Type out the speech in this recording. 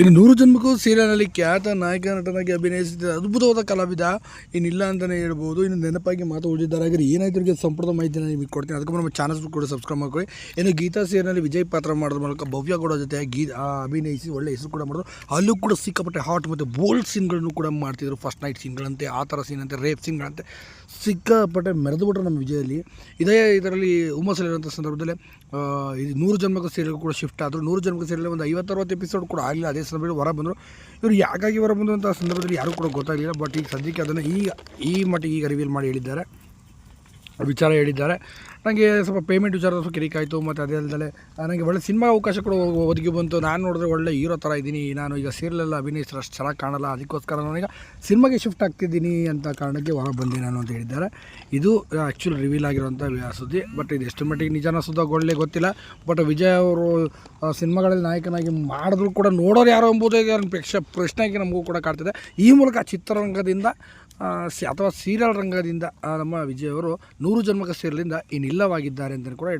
ಇನ್ನು ನೂರು ಜನ್ಮಕ್ಕೂ ಸೀರಿಯಲ್ನಲ್ಲಿ ಖ್ಯಾತ ನಾಯಕ, ನಟನಾಗಿ ಅಭಿನಯಿಸಿದ ಅದ್ಭುತವಾದ ಕಲಾವಿದ ಇನ್ನಿಲ್ಲ ಅಂತಲೇ ಹೇಳ್ಬೋದು. ಇನ್ನು ನೆನಪಾಗಿ ಮಾತು ಉಳಿದಿದ್ದಾರೆ. ಹಾಗೆ ಏನಾಯ್ತು ಇವ್ರಿಗೆ ಸಂಪೂರ್ಣ ಮಾಹಿತಿನ ನಿಮಗೆ ಕೊಡ್ತೀನಿ. ಅದಕ್ಕೂ ನಮ್ಮ ಚಾನಲ್ಸ್ ಕೂಡ ಸಬ್ಸ್ಕ್ರೈಬ್ ಮಾಡ್ಕೊಳ್ಳಿ. ಇನ್ನು ಗೀತಾ ಸೀರಿಯಲ್ನಲ್ಲಿ ವಿಜಯ್ ಪಾತ್ರ ಮಾಡೋದ್ರ ಮೂಲಕ ಭವ್ಯ ಜೊತೆ ಗೀ ಅಭಿನಯಿಸಿ ಒಳ್ಳೆ ಹೆಸರು ಕೂಡ ಮಾಡಿದ್ರು. ಅಲ್ಲೂ ಕೂಡ ಸಿಕ್ಕಾಪಟ್ಟೆ ಹಾಟ್ ಮತ್ತು ಬೋಲ್ಡ್ ಸೀನ್ಗಳನ್ನು ಕೂಡ ಮಾಡ್ತಿದ್ರು. ಫಸ್ಟ್ ನೈಟ್ ಸೀನ್ಗಳಂತೆ ಆ ಥರ ಸೀನ್ ಅಂತೆ ರೇಪ್ ಸೀನ್ಗಳಂತೆ ಸಿಕ್ಕಾಪಟ್ಟೆ ಮೆರೆದು ಬಿಟ್ರು ನಮ್ಮ ವಿಜಯಲ್ಲಿ. ಇದೇ ಇದರಲ್ಲಿ ಹುಮ್ಮಸ್ಸಲ್ಲಿರುವಂಥ ಸಂದರ್ಭದಲ್ಲಿ ಇದು ನೂರು ಜನ್ಮಕ್ಕೆ ಸೀರಿಯಲ್ ಕೂಡ ಶಿಫ್ಟ್ ಆದರು. ನೂರು ಜನ್ಮಕ್ಕೆ ಸೀರಿಯಲ್ ಒಂದು ಐವತ್ತರವತ್ತು ಎಪಿಸೋಡ್ ಕೂಡ ಆಗಲಿಲ್ಲ. ಅದೇ ಸಂದರ್ಭದಲ್ಲಿ ಹೊರ ಬಂದರು. ಇವರು ಯಾಕಾಗಿ ಹೊರ ಬಂದರು ಅಂತ ಸಂದರ್ಭದಲ್ಲಿ ಯಾರೂ ಕೂಡ ಗೊತ್ತಾಗಲಿಲ್ಲ, ಬಟ್ ಈಗ ಸದ್ಯಕ್ಕೆ ಅದನ್ನು ಈಗ ಈ ಮಟ್ಟಿಗೆ ಈಗ ರಿವೀಲ್ ಮಾಡಿ ಹೇಳಿದ್ದಾರೆ. ವಿಚಾರ ಹೇಳಿದ್ದಾರೆ. ನನಗೆ ಸ್ವಲ್ಪ ಪೇಮೆಂಟ್ ವಿಚಾರ ಸ್ವಲ್ಪ ಕಿರಿಕಾಯಿತು, ಮತ್ತು ಅದೇ ಅಲ್ಲದೆ ನನಗೆ ಒಳ್ಳೆ ಸಿನಿಮಾ ಅವಕಾಶ ಕೂಡ ಒದಗಿ ಬಂತು. ನಾನು ನೋಡಿದ್ರೆ ಒಳ್ಳೆ ಹೀರೋ ಥರ ಇದ್ದೀನಿ. ನಾನು ಈಗ ಸೀರಿಯಲೆಲ್ಲ ಅಭಿನಯಿಸಿದ್ರೆ ಅಷ್ಟು ಚೆನ್ನಾಗಿ ಕಾಣಲ್ಲ. ಅದಕ್ಕೋಸ್ಕರ ನಾನೀಗ ಸಿನಿಮಾಗೆ ಶಿಫ್ಟ್ ಆಗ್ತಿದ್ದೀನಿ ಅಂತ ಕಾರಣಕ್ಕೆ ಹೊರಗೆ ಬಂದೆ ನಾನು ಅಂತ ಹೇಳಿದ್ದಾರೆ. ಇದು ಆ್ಯಕ್ಚುಲಿ ರಿವೀಲ್ ಆಗಿರುವಂಥ ಸುದ್ದಿ. ಬಟ್ ಇದು ಎಷ್ಟು ಮಟ್ಟಿಗೆ ನಿಜಾನ ಸುದ್ದ ಒಳ್ಳೆ ಗೊತ್ತಿಲ್ಲ. ಬಟ್ ವಿಜಯ್ ಅವರು ಸಿನಿಮಾಗಳಲ್ಲಿ ನಾಯಕನಾಗಿ ಮಾಡಿದ್ರು ಕೂಡ ನೋಡೋರು ಯಾರು ಎಂಬುದೇ ಪ್ರಶ್ನೆ ಪ್ರಶ್ನೆಗೆ ನಮಗೂ ಕೂಡ ಕಾಡ್ತಿದೆ ಈ ಮೂಲಕ ಚಿತ್ರರಂಗದಿಂದ ಸಿ ಅಥವಾ ಸೀರಿಯಲ್ ರಂಗದಿಂದ ನಮ್ಮ ವಿಜಯ್ ಅವರು ನೂರು ಜನ್ಮಕ ಸೀರಿಯಲಿಂದ ಇನ್ನಿಲ್ಲವಾಗಿದ್ದಾರೆ ಅಂತಲೂ ಕೂಡ